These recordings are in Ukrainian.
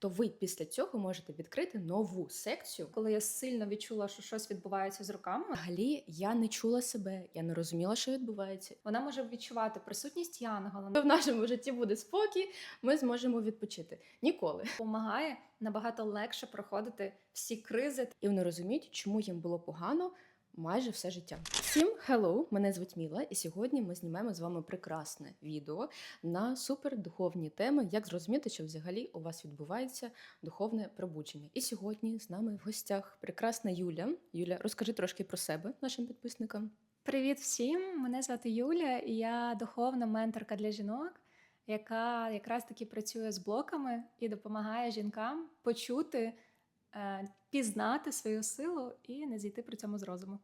то ви після цього можете відкрити нову секцію. Коли я сильно відчула, що щось відбувається з руками, Взагалі я не чула себе, я не розуміла, що відбувається. вона може відчувати присутність янгола, В нашому житті буде спокій, ми зможемо відпочити. Ніколи. допомагає набагато легше проходити всі кризи. І вони розуміють, чому їм було погано майже все життя. Всім hello! Мене звуть Міла, і сьогодні ми знімаємо з вами прекрасне відео на супердуховні теми, як зрозуміти, що взагалі у вас відбувається духовне пробудження. І сьогодні з нами в гостях прекрасна Юля. Юля, розкажи трошки про себе нашим підписникам. Привіт всім! Мене звати Юля, і я духовна менторка для жінок, яка якраз таки працює з блоками і допомагає жінкам почути, е, пізнати свою силу і не зійти при цьому з розуму.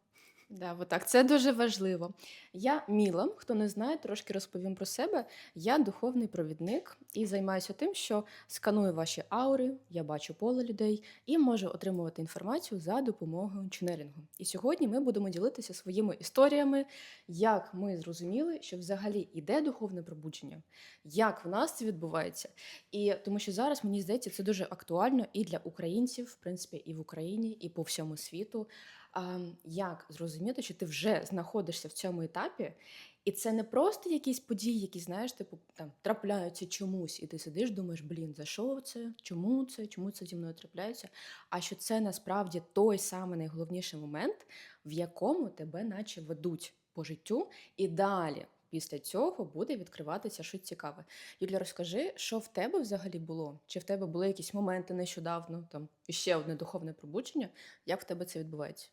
Да, отак. Це дуже важливо. Я Міла, хто не знає, трошки розповім про себе. Я духовний провідник і займаюся тим, що сканую ваші аури, я бачу поле людей і можу отримувати інформацію за допомогою ченелінгу. І сьогодні ми будемо ділитися своїми історіями, як ми зрозуміли, що взагалі іде духовне пробудження, як в нас це відбувається. І тому що зараз мені здається, це дуже актуально і для українців, в принципі, і в Україні, і по всьому світу. Як зрозуміти, що ти вже знаходишся в цьому етапі, і це не просто якісь події, які знаєш, типу там трапляються чомусь, і ти сидиш, думаєш, блін, за що це? Чому це? Чому це зі мною трапляється? А що це насправді той самий найголовніший момент, в якому тебе наче ведуть по життю, і далі. Після цього буде відкриватися щось цікаве. Юля, розкажи, що в тебе взагалі було? Чи в тебе були якісь моменти нещодавно, там ще одне духовне пробудження? Як в тебе це відбувається?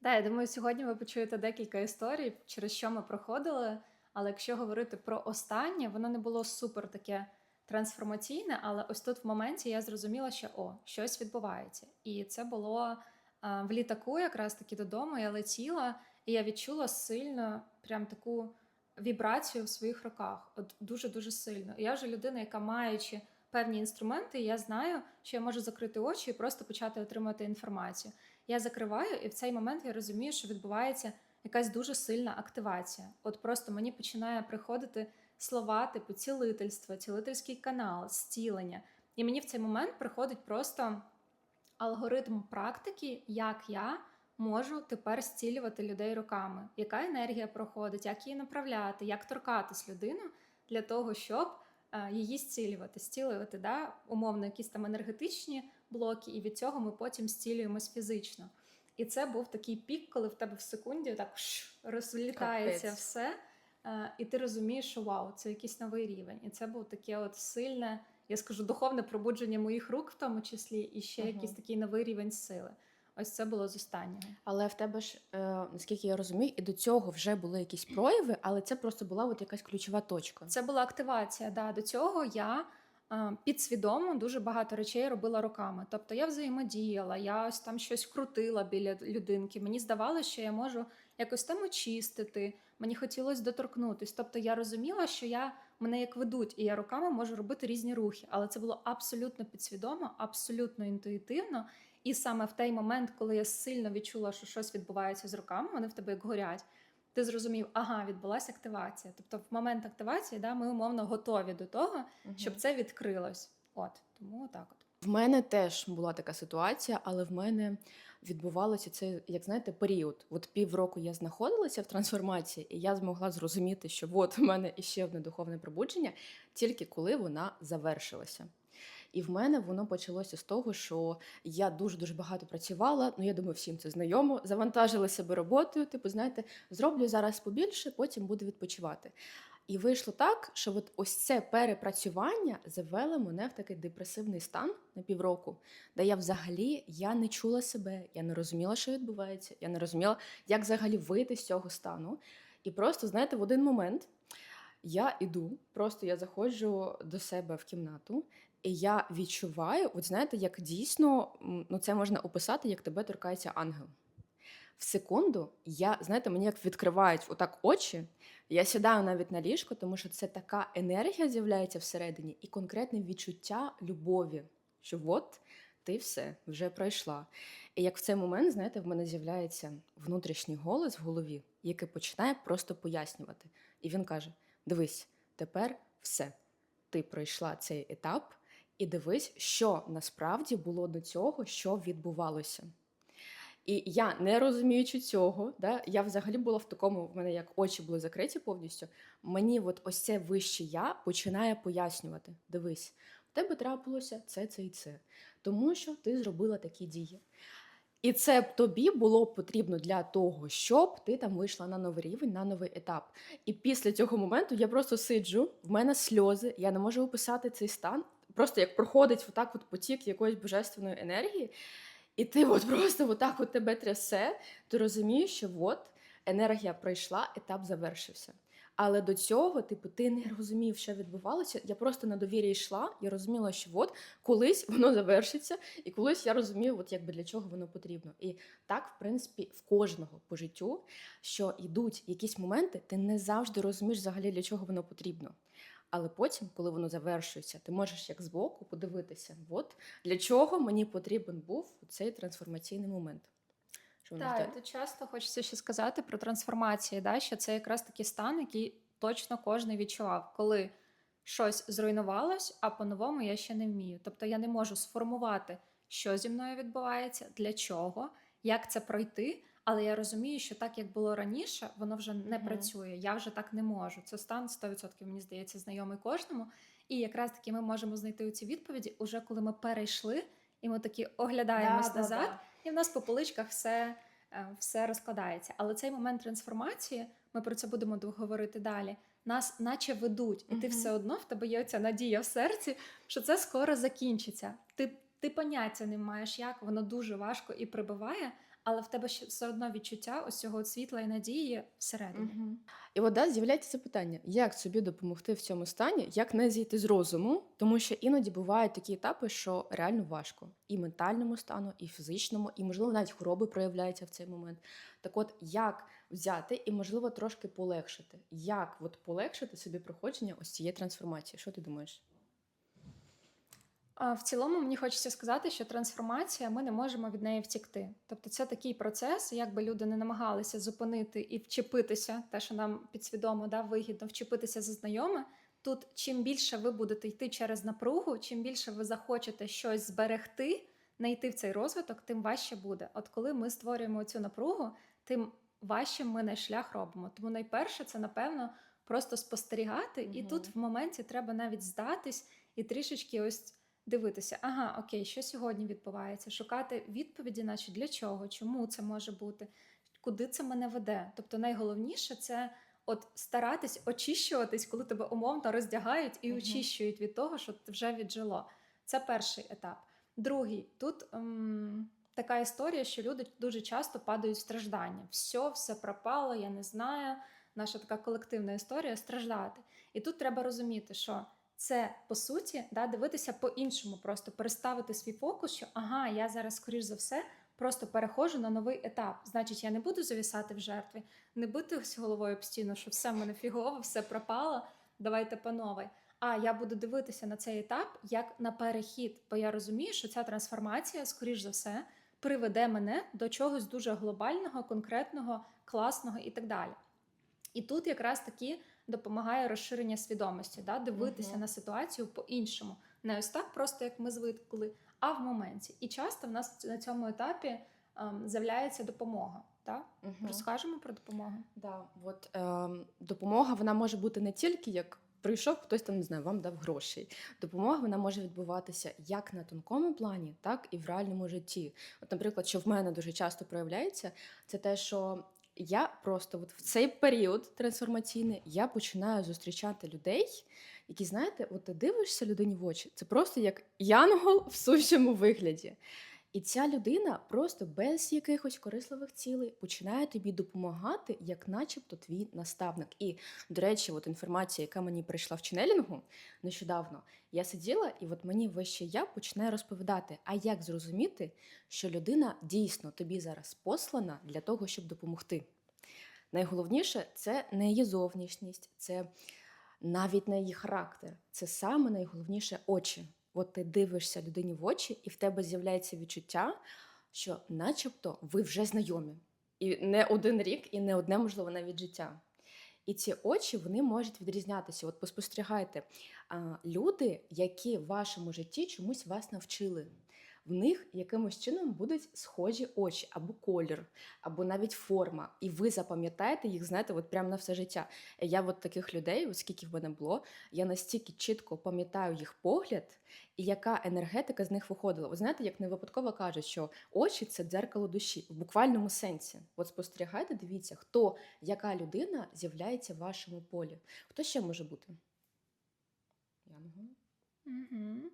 Да, я думаю, сьогодні ви почуєте декілька історій, через що ми проходили. Але якщо говорити про останнє, воно не було супер таке трансформаційне, але ось тут в моменті я зрозуміла, що о, щось відбувається. І це було а, в літаку, якраз таки додому. Я летіла, і я відчула сильно прям таку вібрацію в своїх руках. От дуже дуже сильно. Я вже людина, яка маючи певні інструменти, я знаю, що я можу закрити очі і просто почати отримати інформацію. Я закриваю, і в цей момент я розумію, що відбувається якась дуже сильна активація. От просто мені починає приходити слова типу цілительство, цілительський канал, зцілення. І мені в цей момент приходить просто алгоритм практики, як я можу тепер зцілювати людей руками, яка енергія проходить, як її направляти, як торкатись людину для того, щоб е, її зцілювати, зцілювати, да, умовно, якісь там енергетичні блоки, і від цього ми потім зцілюємось фізично. І це був такий пік, коли в тебе в секунді так розлітається Капець. все, е, і ти розумієш, що вау, це якийсь новий рівень. І це був таке от сильне, я скажу, духовне пробудження моїх рук, в тому числі, і ще Мгм. якийсь такий новий рівень сили. Ось це було з останнього. Але в тебе ж, е, наскільки я розумію, і до цього вже були якісь прояви, але це просто була от якась ключова точка. Це була активація. Да. До цього я е, підсвідомо дуже багато речей робила руками. Тобто я взаємодіяла, я ось там щось крутила біля людинки. Мені здавалося, що я можу якось там очистити. Мені хотілося доторкнутись. Тобто я розуміла, що я мене як ведуть, і я руками можу робити різні рухи. Але це було абсолютно підсвідомо, абсолютно інтуїтивно. І саме в той момент, коли я сильно відчула, що щось відбувається з руками, вони в тебе як горять. Ти зрозумів, ага, відбулася активація. Тобто, в момент активації да, ми умовно готові до того, Мгм. щоб це відкрилось. От тому так от. В мене теж була така ситуація, але в мене відбувалося це, як знаєте, період. От півроку я знаходилася в трансформації, і я змогла зрозуміти, що от у мене іще одне духовне пробудження, тільки коли вона завершилася. І в мене воно почалося з того, що я дуже дуже багато працювала. Ну я думаю, всім це знайомо. Завантажила себе роботою. Типу, знаєте, зроблю зараз побільше, потім буду відпочивати. І вийшло так, що от ось це перепрацювання завело мене в такий депресивний стан на півроку, де я взагалі я не чула себе, я не розуміла, що відбувається, я не розуміла, як взагалі вийти з цього стану. І просто, знаєте, в один момент я іду, просто я заходжу до себе в кімнату, і я відчуваю, от знаєте, як дійсно ну це можна описати, як тебе торкається ангел. В секунду я, знаєте, мені як відкривають отак очі. Я сідаю навіть на ліжко, тому що це така енергія з'являється всередині і конкретне відчуття любові, що от ти все вже пройшла. І як в цей момент, знаєте, в мене з'являється внутрішній голос в голові, який починає просто пояснювати. І він каже: Дивись, тепер все. Ти пройшла цей етап, і дивись, що насправді було до цього, що відбувалося. І я, не розуміючи цього, да, я взагалі була в такому, в мене як очі були закриті повністю. Мені от ось це вище я починає пояснювати: дивись, в тебе трапилося це, це і це, тому що ти зробила такі дії. І це б тобі було потрібно для того, щоб ти там вийшла на новий рівень, на новий етап. І після цього моменту я просто сиджу, в мене сльози, я не можу описати цей стан. Просто як проходить отак от потік якоїсь божественної енергії, і ти от просто отак от тебе трясе, ти розумієш, що от енергія пройшла, етап завершився. Але до цього, типу, ти не розумів, що відбувалося. Я просто на довірі йшла, я розуміла, що от колись воно завершиться, і колись я розумію, от якби для чого воно потрібно. І так, в принципі, в кожного по життю, що йдуть якісь моменти, ти не завжди розумієш взагалі, для чого воно потрібно. Але потім, коли воно завершується, ти можеш як збоку подивитися, от для чого мені потрібен був цей трансформаційний момент. Що Так, тут часто хочеться ще сказати про трансформації, да, що це якраз такий стан, який точно кожен відчував, коли щось зруйнувалось, а по-новому я ще не вмію. Тобто я не можу сформувати, що зі мною відбувається, для чого, як це пройти. Але я розумію, що так як було раніше, воно вже не Мгм. працює. Я вже так не можу. Це стан 100%, мені здається, знайомий кожному. І якраз таки ми можемо знайти у ці відповіді, уже коли ми перейшли, і ми такі оглядаємось назад, і в нас по поличках все, е, все розкладається. Але цей момент трансформації, ми про це будемо говорити далі. Нас наче ведуть, і ти все одно в тебе є ця надія в серці, що це скоро закінчиться. Ти, ти поняття не маєш, як воно дуже важко і прибиває, але в тебе все одно відчуття ось цього світла і надії всередині. Мгм. І от да, з'являється питання, як собі допомогти в цьому стані, як не зійти з розуму, тому що іноді бувають такі етапи, що реально важко і ментальному стану, і фізичному, і можливо навіть хвороби проявляються в цей момент. Так, от як взяти і можливо трошки полегшити, як от полегшити собі проходження ось цієї трансформації? Що ти думаєш? В цілому мені хочеться сказати, що трансформація ми не можемо від неї втікти. Тобто, це такий процес, як би люди не намагалися зупинити і вчепитися, те, що нам підсвідомо да, вигідно вчепитися за знайоме. Тут чим більше ви будете йти через напругу, чим більше ви захочете щось зберегти, не йти в цей розвиток, тим важче буде. От коли ми створюємо цю напругу, тим важче ми наш шлях робимо. Тому найперше це напевно просто спостерігати, і тут в моменті треба навіть здатись і трішечки ось дивитися, ага, окей, що сьогодні відбувається, шукати відповіді, наче для чого, чому це може бути, куди це мене веде. Тобто найголовніше це от старатись очищуватись, коли тебе умовно роздягають і Мгм. очищують від того, що вже віджило. Це перший етап. Другий тут ем, така історія, що люди дуже часто падають в страждання. Все, все пропало, я не знаю. Наша така колективна історія страждати. І тут треба розуміти, що це по суті да, дивитися по-іншому, просто переставити свій фокус, що ага, я зараз, скоріш за все, просто переходжу на новий етап. Значить, я не буду завісати в жертві, не бити ось головою об стіну, що все в мене фігово, все пропало. Давайте по новій. А я буду дивитися на цей етап як на перехід, бо я розумію, що ця трансформація, скоріш за все, приведе мене до чогось дуже глобального, конкретного, класного і так далі. І тут якраз таки допомагає розширення свідомості, да? дивитися Мгм. на ситуацію по-іншому. Не ось так, просто як ми звикли, а в моменті. І часто в нас на цьому етапі ем, з'являється допомога. Так? Мгм. Розкажемо про допомогу. Да, от ем, допомога вона може бути не тільки як прийшов хтось там, не знаю, вам дав грошей. Допомога вона може відбуватися як на тонкому плані, так і в реальному житті. От, наприклад, що в мене дуже часто проявляється, це те, що я просто от в цей період трансформаційний я починаю зустрічати людей, які, знаєте, от ти дивишся людині в очі, це просто як янгол в сущому вигляді. І ця людина просто без якихось корисливих цілей починає тобі допомагати, як начебто твій наставник. І, до речі, от інформація, яка мені прийшла в ченелінгу нещодавно, я сиділа, і от мені вище я починає розповідати, а як зрозуміти, що людина дійсно тобі зараз послана для того, щоб допомогти. Найголовніше це не її зовнішність, це навіть не її характер, це саме найголовніше очі. От ти дивишся людині в очі, і в тебе з'являється відчуття, що, начебто, ви вже знайомі. І не один рік, і не одне, можливо, навіть життя. І ці очі вони можуть відрізнятися. От поспостерігайте, люди, які в вашому житті чомусь вас навчили. В них якимось чином будуть схожі очі, або колір, або навіть форма. І ви запам'ятаєте їх, знаєте, от прямо на все життя. Я от таких людей, от скільки в мене було, я настільки чітко пам'ятаю їх погляд і яка енергетика з них виходила. Ви знаєте, як не випадково кажуть, що очі це дзеркало душі в буквальному сенсі. От спостерігайте, дивіться, хто, яка людина з'являється в вашому полі. Хто ще може бути? Янгол? Угу.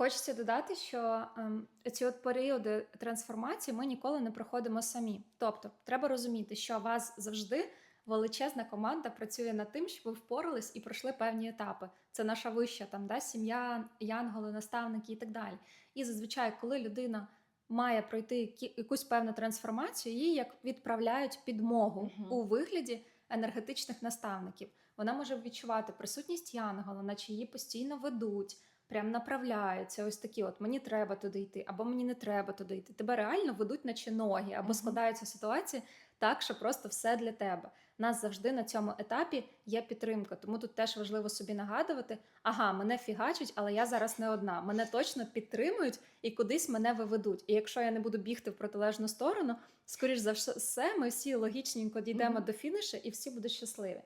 Хочеться додати, що ем, ці от періоди трансформації ми ніколи не проходимо самі. Тобто, треба розуміти, що у вас завжди величезна команда працює над тим, щоб ви впорались і пройшли певні етапи. Це наша вища там да, сім'я, янголи, наставники і так далі. І зазвичай, коли людина має пройти якусь певну трансформацію, її як відправляють підмогу Мгм. у вигляді енергетичних наставників. Вона може відчувати присутність янгола, наче її постійно ведуть прям направляються. Ось такі: от мені треба туди йти, або мені не треба туди йти. Тебе реально ведуть, наче ноги, або складаються ситуації так, що просто все для тебе. Нас завжди на цьому етапі є підтримка. Тому тут теж важливо собі нагадувати: ага, мене фігачуть, але я зараз не одна. Мене точно підтримують і кудись мене виведуть. І якщо я не буду бігти в протилежну сторону, скоріш за все, ми всі логічненько дійдемо Мгм. до фінішу і всі будуть щасливі.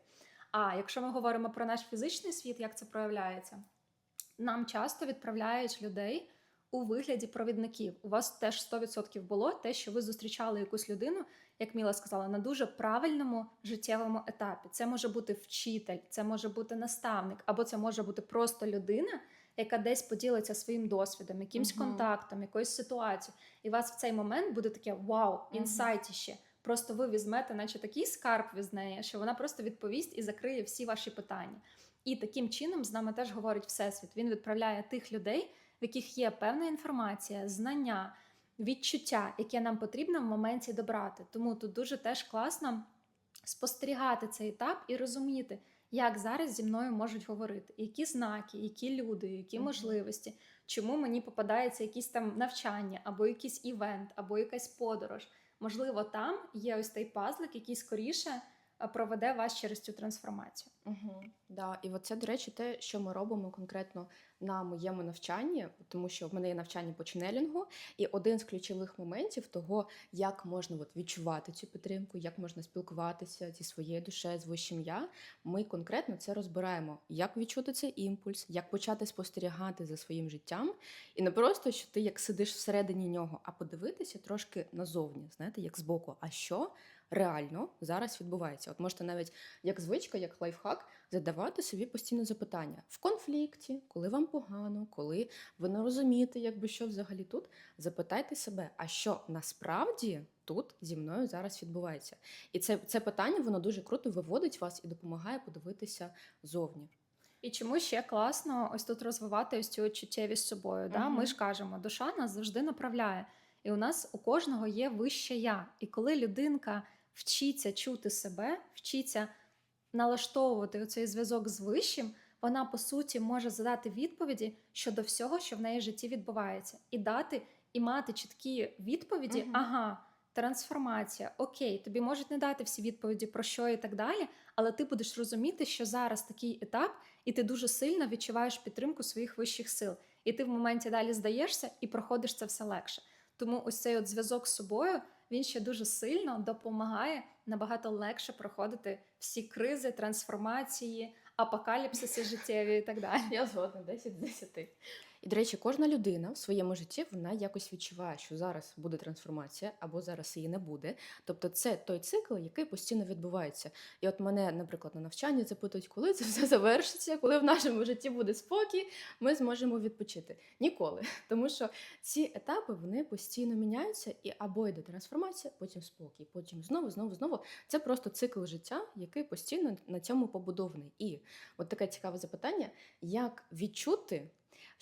А якщо ми говоримо про наш фізичний світ, як це проявляється? Нам часто відправляють людей у вигляді провідників. У вас теж 100% було те, що ви зустрічали якусь людину, як Міла сказала, на дуже правильному життєвому етапі. Це може бути вчитель, це може бути наставник, або це може бути просто людина, яка десь поділиться своїм досвідом, якимсь Мгм. контактом, якоюсь ситуацією. І у вас в цей момент буде таке вау, інсайтіще. Просто ви візьмете, наче такий скарб від неї, що вона просто відповість і закриє всі ваші питання. І таким чином з нами теж говорить Всесвіт. Він відправляє тих людей, в яких є певна інформація, знання, відчуття, яке нам потрібно в моменті добрати. Тому тут дуже теж класно спостерігати цей етап і розуміти, як зараз зі мною можуть говорити, які знаки, які люди, які можливості, чому мені попадається якісь там навчання, або якийсь івент, або якась подорож. Можливо, там є ось той пазлик, який скоріше проведе вас через цю трансформацію. Угу, да. І от це, до речі, те, що ми робимо конкретно на моєму навчанні, тому що в мене є навчання по ченелінгу, і один з ключових моментів того, як можна от відчувати цю підтримку, як можна спілкуватися зі своєю душею, з вищим я. Ми конкретно це розбираємо, як відчути цей імпульс, як почати спостерігати за своїм життям, і не просто що ти як сидиш всередині нього, а подивитися трошки назовні, знаєте, як збоку, а що реально зараз відбувається. От можете навіть як звичка, як лайфхак, задавати собі постійно запитання в конфлікті, коли вам погано, коли ви не розумієте, якби що взагалі тут. Запитайте себе, а що насправді тут зі мною зараз відбувається? І це, це питання воно дуже круто виводить вас і допомагає подивитися зовні. І чому ще класно ось тут розвивати ось цю чуттєвість з собою. Да? Ми ж кажемо, душа нас завжди направляє. І у нас у кожного є вище я. І коли людинка вчиться чути себе, вчиться налаштовувати цей зв'язок з вищим, вона по суті може задати відповіді щодо всього, що в неї в житті відбувається, і дати і мати чіткі відповіді. Мгм. Ага, трансформація, окей, тобі можуть не дати всі відповіді про що і так далі, але ти будеш розуміти, що зараз такий етап, і ти дуже сильно відчуваєш підтримку своїх вищих сил. І ти в моменті далі здаєшся і проходиш це все легше. Тому ось цей от зв'язок з собою він ще дуже сильно допомагає набагато легше проходити всі кризи, трансформації, апокаліпсиси життєві і так далі. Я згодна 10 з 10. І, до речі, кожна людина в своєму житті вона якось відчуває, що зараз буде трансформація, або зараз її не буде. Тобто, це той цикл, який постійно відбувається. І от мене, наприклад, на навчанні запитують, коли це все завершиться, коли в нашому житті буде спокій, ми зможемо відпочити. Ніколи. Тому що ці етапи вони постійно міняються, і або йде трансформація, потім спокій, потім знову, знову, знову. Це просто цикл життя, який постійно на цьому побудований. І от таке цікаве запитання: як відчути?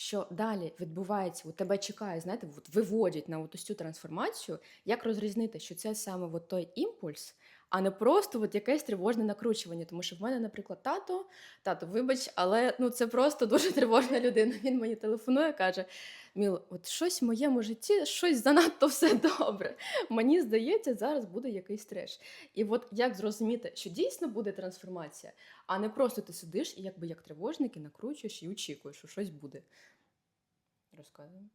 Що далі відбувається, у тебе чекає, знаєте, от виводять на ось цю трансформацію, як розрізнити, що це саме от той імпульс, а не просто от якесь тривожне накручування. Тому що в мене, наприклад, тато, тато, вибач, але ну це просто дуже тривожна людина. Він мені телефонує, каже: Міл, от щось в моєму житті, щось занадто все добре. Мені здається, зараз буде якийсь треш. І от як зрозуміти, що дійсно буде трансформація, а не просто ти сидиш і якби як тривожник і накручуєш і очікуєш, що щось буде. Розказуємо.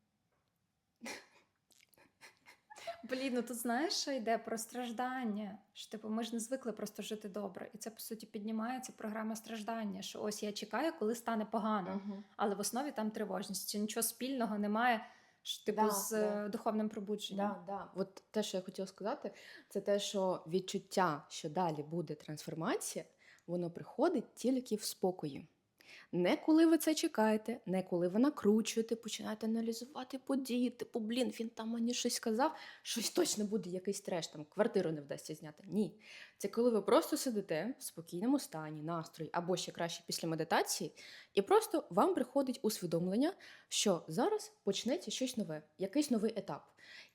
Блін, ну тут знаєш, що йде про страждання. Що типу, ми ж не звикли просто жити добре. І це по суті піднімається програма страждання. Що ось я чекаю, коли стане погано, Угу. але в основі там тривожність. Чи нічого спільного немає що, типу, Да, з да. е, духовним пробудженням. Да, да. От те, що я хотіла сказати, це те, що відчуття, що далі буде трансформація, воно приходить тільки в спокої. Не коли ви це чекаєте, не коли ви накручуєте, починаєте аналізувати події, типу, блін, він там мені щось сказав, щось точно буде, якийсь треш, там квартиру не вдасться зняти. Ні. Це коли ви просто сидите в спокійному стані, настрої, або ще краще після медитації, і просто вам приходить усвідомлення, що зараз почнеться щось нове, якийсь новий етап.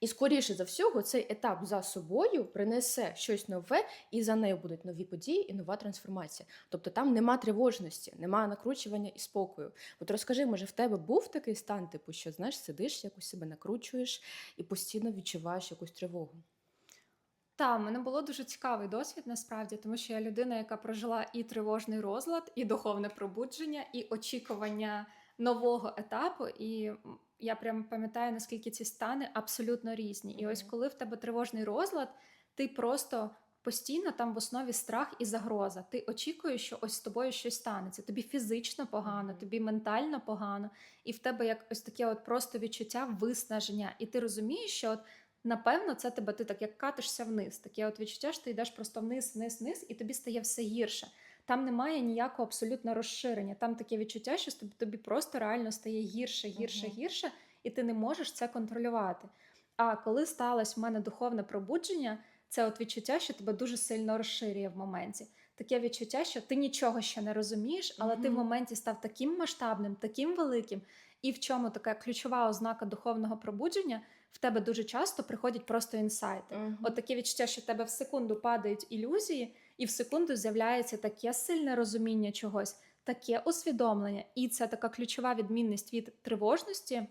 І скоріше за всього, цей етап за собою принесе щось нове, і за нею будуть нові події і нова трансформація. Тобто там нема тривожності, нема накручування і спокою. От розкажи, може, в тебе був такий стан, типу, що знаєш, сидиш, якось себе накручуєш і постійно відчуваєш якусь тривогу. Та, мене було дуже цікавий досвід насправді, тому що я людина, яка прожила і тривожний розлад, і духовне пробудження, і очікування нового етапу. І я прям пам'ятаю, наскільки ці стани абсолютно різні. І ось коли в тебе тривожний розлад, ти просто постійно там в основі страх і загроза. Ти очікуєш, що ось з тобою щось станеться. Тобі фізично погано, тобі ментально погано, і в тебе як ось таке от просто відчуття виснаження. І ти розумієш, що от Напевно, це тебе ти так як катишся вниз. Таке от відчуття, що ти йдеш просто вниз, вниз, вниз, і тобі стає все гірше. Там немає ніякого абсолютно розширення. Там таке відчуття, що тобі, просто реально стає гірше, гірше, Мгм. гірше, і ти не можеш це контролювати. А коли сталося в мене духовне пробудження, це от відчуття, що тебе дуже сильно розширює в моменті. Таке відчуття, що ти нічого ще не розумієш, але ти в моменті став таким масштабним, таким великим. І в чому така ключова ознака духовного пробудження? В тебе дуже часто приходять просто інсайти. От таке відчуття, що в тебе в секунду падають ілюзії, і в секунду з'являється таке сильне розуміння чогось, таке усвідомлення. І це така ключова відмінність від тривожності.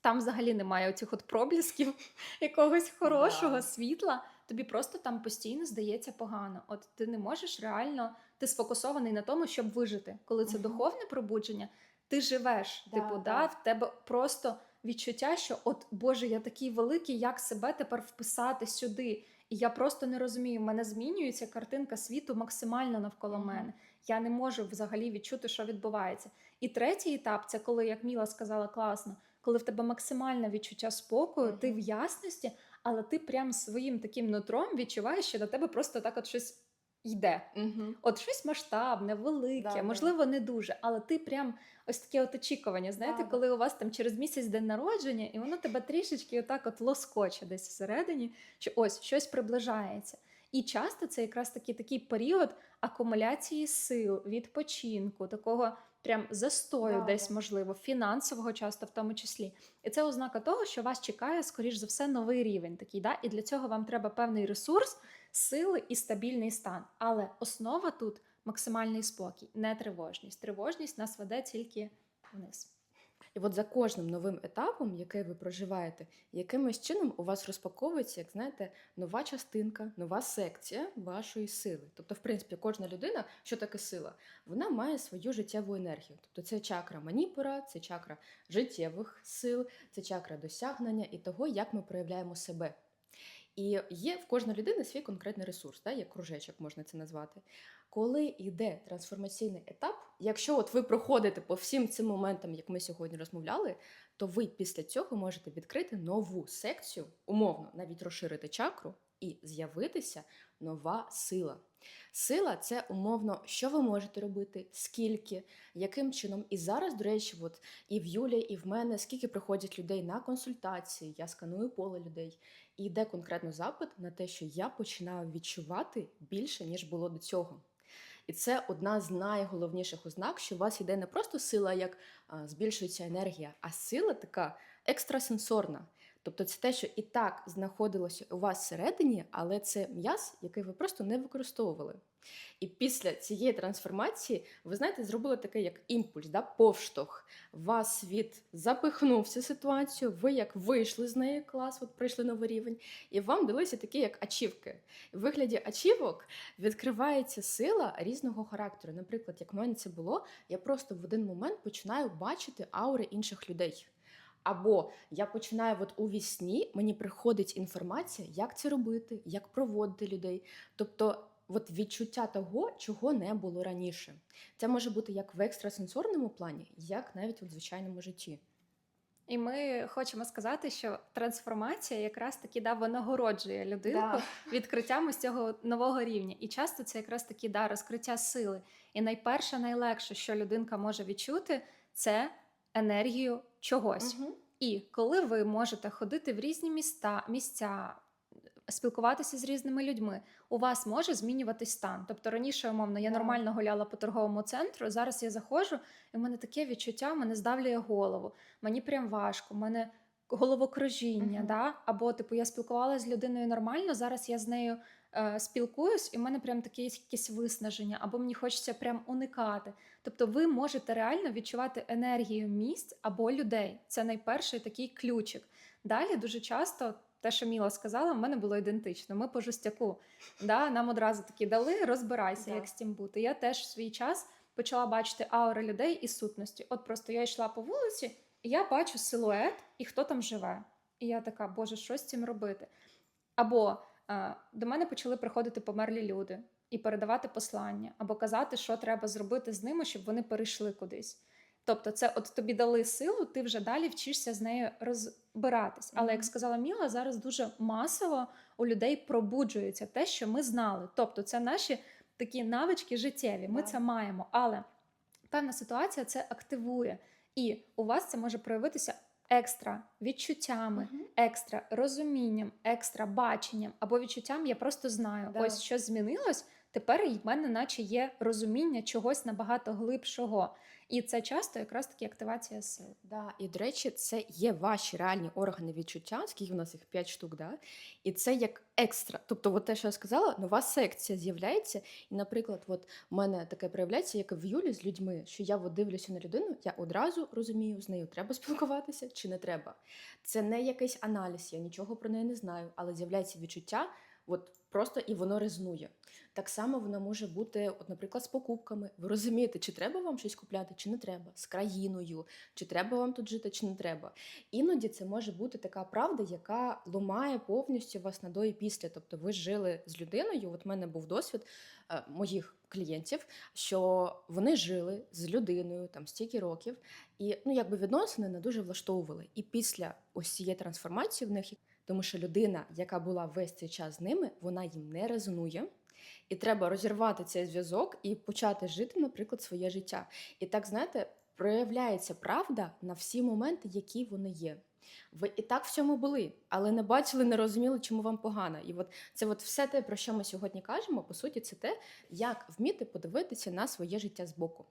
Там взагалі немає оцих от проблісків якогось хорошого Да. світла. Тобі просто там постійно здається погано. От ти не можеш реально, ти сфокусований на тому, щоб вижити. Коли це Мгм. духовне пробудження, ти живеш. Да, типу, да. да, в тебе просто відчуття, що от Боже, я такий великий, як себе тепер вписати сюди. І я просто не розумію, в мене змінюється картинка світу максимально навколо Мгм. мене. Я не можу взагалі відчути, що відбувається. І третій етап це коли, як Міла сказала класно, коли в тебе максимальне відчуття спокою, ти в ясності, але ти прям своїм таким нутром відчуваєш, що до тебе просто так от щось йде. Угу. От щось масштабне, велике, Да, да. можливо, не дуже, але ти прям ось таке от очікування. Знаєте, Да, да. коли у вас там через місяць день народження, і воно тебе трішечки отак от лоскоче десь всередині, що ось щось приближається. І часто це якраз таки такий період акумуляції сил, відпочинку, такого прям застою, Да, десь можливо, фінансового часто в тому числі. І це ознака того, що вас чекає, скоріш за все, новий рівень такий. Да? І для цього вам треба певний ресурс, сили і стабільний стан. Але основа тут максимальний спокій, не тривожність. Тривожність нас веде тільки вниз. І от за кожним новим етапом, який ви проживаєте, якимось чином у вас розпаковується, як знаєте, нова частинка, нова секція вашої сили. Тобто, в принципі, кожна людина, що таке сила, вона має свою життєву енергію. Тобто, це чакра маніпура, це чакра життєвих сил, це чакра досягнення і того, як ми проявляємо себе. І є в кожної людини свій конкретний ресурс, да, як кружечок можна це назвати. Коли йде трансформаційний етап, якщо от ви проходите по всім цим моментам, як ми сьогодні розмовляли, то ви після цього можете відкрити нову секцію, умовно, навіть розширити чакру, і з'явитися нова сила. Сила це умовно, що ви можете робити, скільки, яким чином. І зараз, до речі, от і в Юлі, і в мене скільки приходять людей на консультації, я сканую поле людей, і йде конкретно запит на те, що я починаю відчувати більше, ніж було до цього. І це одна з найголовніших ознак, що у вас йде не просто сила, як збільшується енергія, а сила така екстрасенсорна. Тобто це те, що і так знаходилося у вас всередині, але це м'яз, який ви просто не використовували. І після цієї трансформації, ви знаєте, зробили таке як імпульс, да, повштовх. Вас світ запихнув цю ситуацію, ви як вийшли з неї, клас, от пройшли новий рівень, і вам далися такі, як ачівки. В вигляді ачівок відкривається сила різного характеру. Наприклад, як в мене це було, я просто в один момент починаю бачити аури інших людей. Або я починаю от у вісні, мені приходить інформація, як це робити, як проводити людей. Тобто, от відчуття того, чого не було раніше. Це може бути як в екстрасенсорному плані, як навіть у звичайному житті. І ми хочемо сказати, що трансформація якраз таки да, винагороджує людинку Да. відкриттям ось цього нового рівня. І часто це якраз таки да, розкриття сили. І найперше, найлегше, що людинка може відчути, це енергію чогось. Мгм. І коли ви можете ходити в різні міста, місця, спілкуватися з різними людьми, у вас може змінюватись стан. Тобто раніше, умовно, я нормально гуляла по торговому центру. Зараз я заходжу, і в мене таке відчуття, мене здавлює голову. Мені прям важко, в мене головокружіння. Мгм. Да? Або, типу, я спілкувалася з людиною нормально, зараз я з нею е, спілкуюсь, і в мене прям таке якесь виснаження, або мені хочеться прям уникати. Тобто, ви можете реально відчувати енергію місць або людей. Це найперший такий ключик. Далі дуже часто. Те, що Міла сказала, в мене було ідентично. Ми по жестяку. Да? Нам одразу такі дали, розбирайся, Да. як з цим бути. Я теж в свій час почала бачити аури людей і сутності. От просто я йшла по вулиці, і я бачу силует і хто там живе. І я така, Боже, що з цим робити? Або до мене почали приходити померлі люди і передавати послання, або казати, що треба зробити з ними, щоб вони перейшли кудись. Тобто, це от тобі дали силу, ти вже далі вчишся з нею розбиратись. Але як сказала Міла, зараз дуже масово у людей пробуджується те, що ми знали. Тобто, це наші такі навички життєві. Ми Да. це маємо. Але певна ситуація це активує. І у вас це може проявитися екстра відчуттями, екстра розумінням, екстра баченням або відчуттям я просто знаю. Да. Ось щось змінилось. Тепер в мене, наче є розуміння чогось набагато глибшого. І це часто якраз таки активація сил. Да, і до речі, це є ваші реальні органи відчуття, скільки у нас їх 5 штук, да? і це як екстра. Тобто, от те, що я сказала, нова секція з'являється. І, наприклад, от в мене таке проявляється, як в Юлі з людьми, що я от дивлюся на людину, я одразу розумію, з нею треба спілкуватися чи не треба. Це не якийсь аналіз, я нічого про неї не знаю, але з'являється відчуття, от просто і воно резонує. Так само воно може бути, от, наприклад, з покупками. Ви розумієте, чи треба вам щось купляти, чи не треба, з країною, чи треба вам тут жити, чи не треба. Іноді це може бути така правда, яка ламає повністю вас на до і після. Тобто ви жили з людиною. От в мене був досвід е, моїх клієнтів, що вони жили з людиною там стільки років, і ну якби відносини не дуже влаштовували. І після ось цієї трансформації в них, тому що людина, яка була весь цей час з ними, вона їм не резонує. І треба розірвати цей зв'язок і почати жити, наприклад, своє життя. І так, знаєте, проявляється правда на всі моменти, які вони є. Ви і так в цьому були, але не бачили, не розуміли, чому вам погано. І от це от все те, про що ми сьогодні кажемо, по суті, це те, як вміти подивитися на своє життя збоку.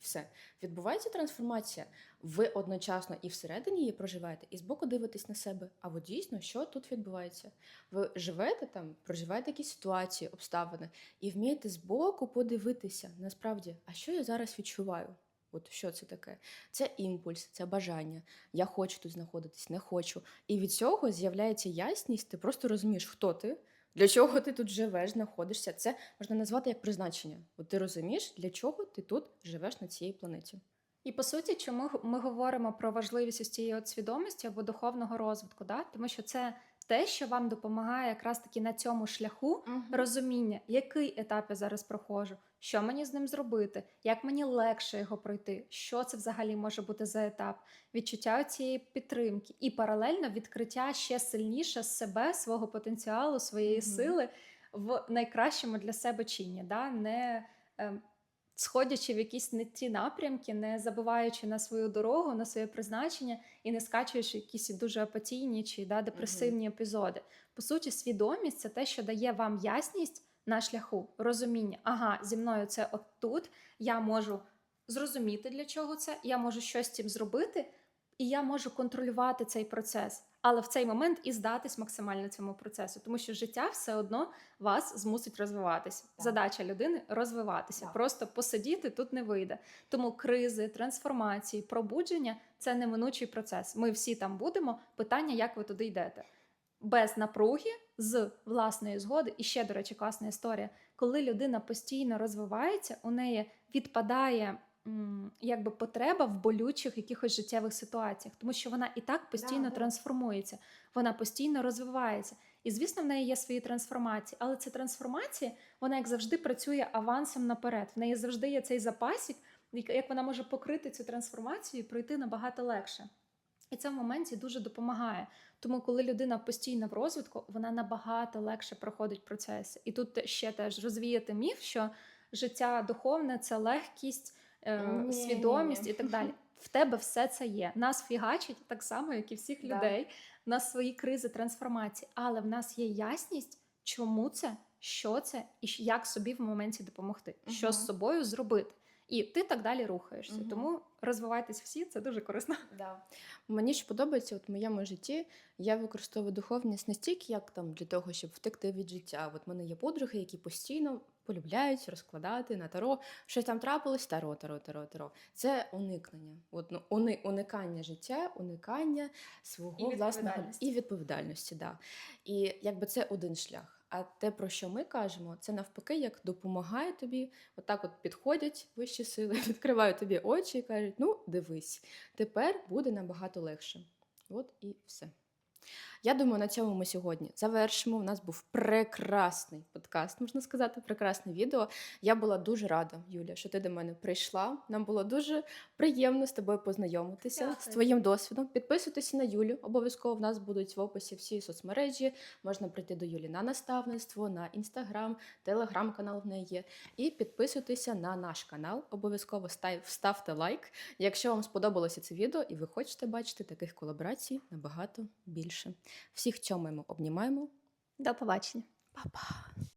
Все відбувається трансформація. Ви одночасно і всередині її проживаєте, і збоку дивитесь на себе. А от дійсно, що тут відбувається? Ви живете там, проживаєте якісь ситуації, обставини, і вмієте збоку подивитися насправді, а що я зараз відчуваю? От що це таке? Це імпульс, це бажання. Я хочу тут знаходитись, не хочу. І від цього з'являється ясність. Ти просто розумієш, хто ти, для чого ти тут живеш, знаходишся. Це можна назвати як призначення. От ти розумієш, для чого ти тут живеш на цій планеті. І по суті, чому ми говоримо про важливість ось цієї от свідомості або духовного розвитку, да? тому що це те, що вам допомагає якраз таки на цьому шляху розуміння, який етап я зараз проходжу, що мені з ним зробити, як мені легше його пройти, що це взагалі може бути за етап, відчуття цієї підтримки і паралельно відкриття ще сильніше себе, свого потенціалу, своєї Мгм. сили в найкращому для себе чині, да? не ем, сходячи в якісь не ті напрямки, не забуваючи на свою дорогу, на своє призначення і не скачуючи якісь дуже апатійні чи да, депресивні епізоди. По суті, свідомість це те, що дає вам ясність на шляху, розуміння. Ага, зі мною це от тут. Я можу зрозуміти, для чого це, я можу щось з цим зробити, і я можу контролювати цей процес. Але в цей момент і здатись максимально цьому процесу, тому що життя все одно вас змусить розвиватися. Так. Задача людини розвиватися. Так. Просто посидіти тут не вийде. Тому кризи, трансформації, пробудження це неминучий процес. Ми всі там будемо. Питання, як ви туди йдете. Без напруги, з власної згоди, і ще, до речі, класна історія. Коли людина постійно розвивається, у неї відпадає якби потреба в болючих якихось життєвих ситуаціях, тому що вона і так постійно Да, трансформується, вона постійно розвивається. І звісно, в неї є свої трансформації, але ця трансформація, вона як завжди працює авансом наперед. В неї завжди є цей запасік, як вона може покрити цю трансформацію і пройти набагато легше. І це в моменті дуже допомагає. Тому, коли людина постійно в розвитку, вона набагато легше проходить процеси. І тут ще теж розвіяти міф, що життя духовне це легкість, е, свідомість і так далі. В тебе все це є. Нас фігачить так само, як і всіх людей. У нас свої кризи, трансформації, але в нас є ясність, чому це, що це і як собі в моменті допомогти, що з собою зробити. І ти так далі рухаєшся. Мгм. Тому розвивайтесь всі, це дуже корисно. Да. Мені ж подобається, от в моєму житті я використовую духовність не стільки як там для того, щоб втекти від життя. От в мене є подруги, які постійно полюбляють розкладати на таро. Щось там трапилось, таро, таро, таро, таро. Це уникнення. От, ну, уни, уникання життя, уникання свого І власного і відповідальності. Да. І якби це один шлях. А те, про що ми кажемо, це навпаки, як допомагає тобі. Отак, от підходять вищі сили, відкривають тобі очі і кажуть: ну, дивись, тепер буде набагато легше. От і все. Я думаю, на цьому ми сьогодні завершимо. У нас був прекрасний подкаст, можна сказати, прекрасне відео. Я була дуже рада, Юля, що ти до мене прийшла. Нам було дуже приємно з тобою познайомитися з твоїм досвідом. Підписуйтеся на Юлю. Обов'язково в нас будуть в описі всі соцмережі. Можна прийти до Юлі на наставництво, на інстаграм, телеграм-канал в неї є. І підписуйтеся на наш канал. Обов'язково ставте лайк. Якщо вам сподобалося це відео і ви хочете бачити таких колаборацій набагато більше. Всіх цьому обнімаємо. До побачення. Па-па!